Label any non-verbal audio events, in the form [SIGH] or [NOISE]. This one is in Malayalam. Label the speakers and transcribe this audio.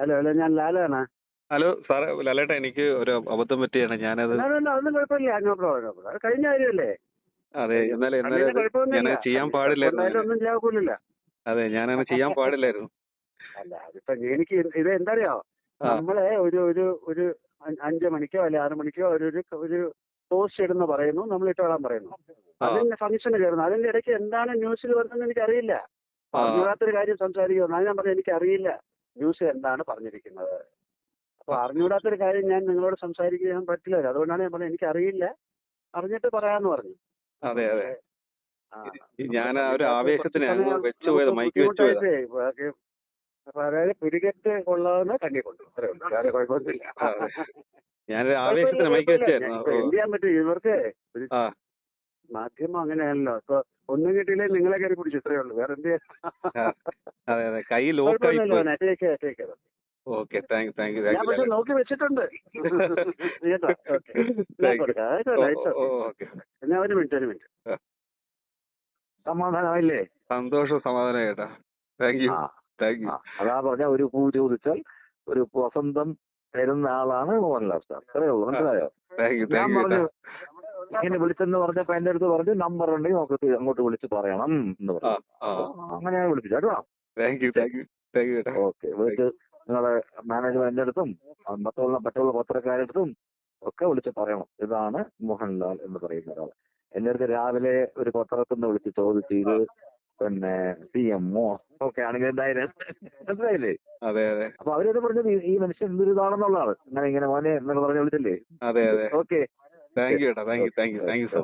Speaker 1: ഹലോ ഹലോ ഞാൻ ലാലാണ്.
Speaker 2: ഹലോ സാറേ ലാലേട്ടാ എനിക്ക് ഒരു അബദ്ധം പറ്റിയാണ്. ഞാനത്
Speaker 1: അതൊന്നും കുഴപ്പമില്ല. No problem no problem. കഴിഞ്ഞ കാര്യമല്ലേ?
Speaker 2: അതെ എന്നാലും എന്നാലും. ഞാൻ ചെയ്യാൻ പാടില്ലായിരുന്നു.
Speaker 1: അതെ ഒന്നും അങ്ങനെ
Speaker 2: അതെ ഞാനങ്ങനെ ചെയ്യാൻ പാടില്ലായിരുന്നു.
Speaker 1: അല്ല അതിപ്പോ എനിക്ക് ഇത് എന്തറിയോ. നമ്മളെ ഒരു ഒരു ഒരു അഞ്ചു മണിക്കോ അല്ലെ ആറ് മണിക്കോ ഒരു ഒരു ഒരു പോസ്റ്റ് ഇടുന്ന പറയുന്നു നമ്മൾ ഇട്ടോളാൻ പറയുന്നു. അതിന്റെ ഫംഗ്ഷന് കയറുന്നു അതിന്റെ ഇടയ്ക്ക് എന്താണ് ന്യൂസിൽ വരുന്നത്
Speaker 2: എനിക്കറിയില്ല.
Speaker 1: അറിഞ്ഞൂടാത്തൊരു കാര്യം സംസാരിക്കുന്നു അത് ഞാൻ പറഞ്ഞു എനിക്ക് അറിയില്ല ന്യൂസ് എന്താണ് പറഞ്ഞിരിക്കുന്നത്. അപ്പൊ അറിഞ്ഞുകൂടാത്തൊരു കാര്യം ഞാൻ നിങ്ങളോട് സംസാരിക്കാൻ പറ്റില്ല അതുകൊണ്ടാണ് ഞാൻ പറഞ്ഞത് എനിക്കറിയില്ല. അറിഞ്ഞിട്ട് പറയാന്ന് പറഞ്ഞു.
Speaker 2: അതെ അതെ. ഞാൻ ഒരു ആവേശത്തിന്
Speaker 1: കുറച്ച്
Speaker 2: പോയത് മൈക്ക് വെച്ച് പോയത്.
Speaker 1: ബുദ്ധിമുട്ടായിട്ടേ, ബാക്കി അപ്പൊ അതായത് പിടികെട്ട് ഉള്ളതെന്ന് കണ്ടി. കൊണ്ടു വേറെ കുഴപ്പമൊന്നുമില്ല.
Speaker 2: ഞാനൊരു ആവേശത്തിന് മൈക്ക് വെച്ചായിരുന്നു
Speaker 1: എന്ത് ചെയ്യാൻ പറ്റും ഇവർക്ക് മാധ്യമം അങ്ങനെയാണല്ലോ ഇപ്പൊ ഒന്നും കിട്ടിയില്ലേ നിങ്ങളെ കയറി പിടിച്ചു ഇത്രയേ ഉള്ളൂ. വേറെ എന്ത് ചെയ്യാൻ?
Speaker 2: അതെ അതെ. കൈ ലോക്കായി okay thank thank you thank you
Speaker 1: നോക്കി വെച്ചിട്ടുണ്ട്. [LAUGHS] ഞാൻ ഒരു മിനിറ്റ് ഒരു മിനിറ്റ്
Speaker 2: ആ.
Speaker 1: സമാധാനമായില്ലേ?
Speaker 2: സന്തോഷം സമാധാനം കേട്ടാ താങ്ക് യു താങ്ക് യു
Speaker 1: അതാ പറഞ്ഞ ഒരു പൂ ചോദിച്ചാൽ ഒരു വസന്തം തരുന്ന ആളാണ് മോഹൻലാൽ സാർ. അത്രേ ഉള്ളൂ മനസ്സിലായോ? ഞാൻ പറഞ്ഞു ഇങ്ങനെ വിളിച്ചെന്ന് പറഞ്ഞപ്പോ എന്റെ അടുത്ത് പറഞ്ഞു നമ്പർ ഉണ്ടെങ്കിൽ നമുക്ക് അങ്ങോട്ട് വിളിച്ച് പറയണം എന്ന് പറഞ്ഞു. അങ്ങനെയാണ് ഞാൻ കേട്ടോ.
Speaker 2: Thank you thank you thank you
Speaker 1: okay വിളിച്ച് നിങ്ങളെ മാനേജ്മെന്റിന്റെ അടുത്തും മറ്റുള്ള മറ്റുള്ള പത്രക്കാരുടെ അടുത്തും ഒക്കെ വിളിച്ച് പറയണം. ഇതാണ് മോഹൻലാൽ എന്ന് പറയുന്ന ഒരാൾ. എന്റെ അടുത്ത് രാവിലെ ഒരു പത്രത്തിൽ നിന്ന് വിളിച്ച് ചോദിച്ചു ഇത് പിന്നെ സി എം ഒ ഒക്കെ ആണെങ്കിൽ എന്തായാലും മനസ്സിലായില്ലേ?
Speaker 2: അതെ അതെ.
Speaker 1: അപ്പൊ അവരത് പറഞ്ഞത് ഈ- മനുഷ്യൻ എന്തൊരു ഇതാണെന്നുള്ളതാണ് അങ്ങനെ ഇങ്ങനെ മോനെ എന്നൊക്കെ പറഞ്ഞ് വിളിച്ചില്ലേ?
Speaker 2: അതെ അതെ.
Speaker 1: Okay.
Speaker 2: Thank you thank you thank you thank you so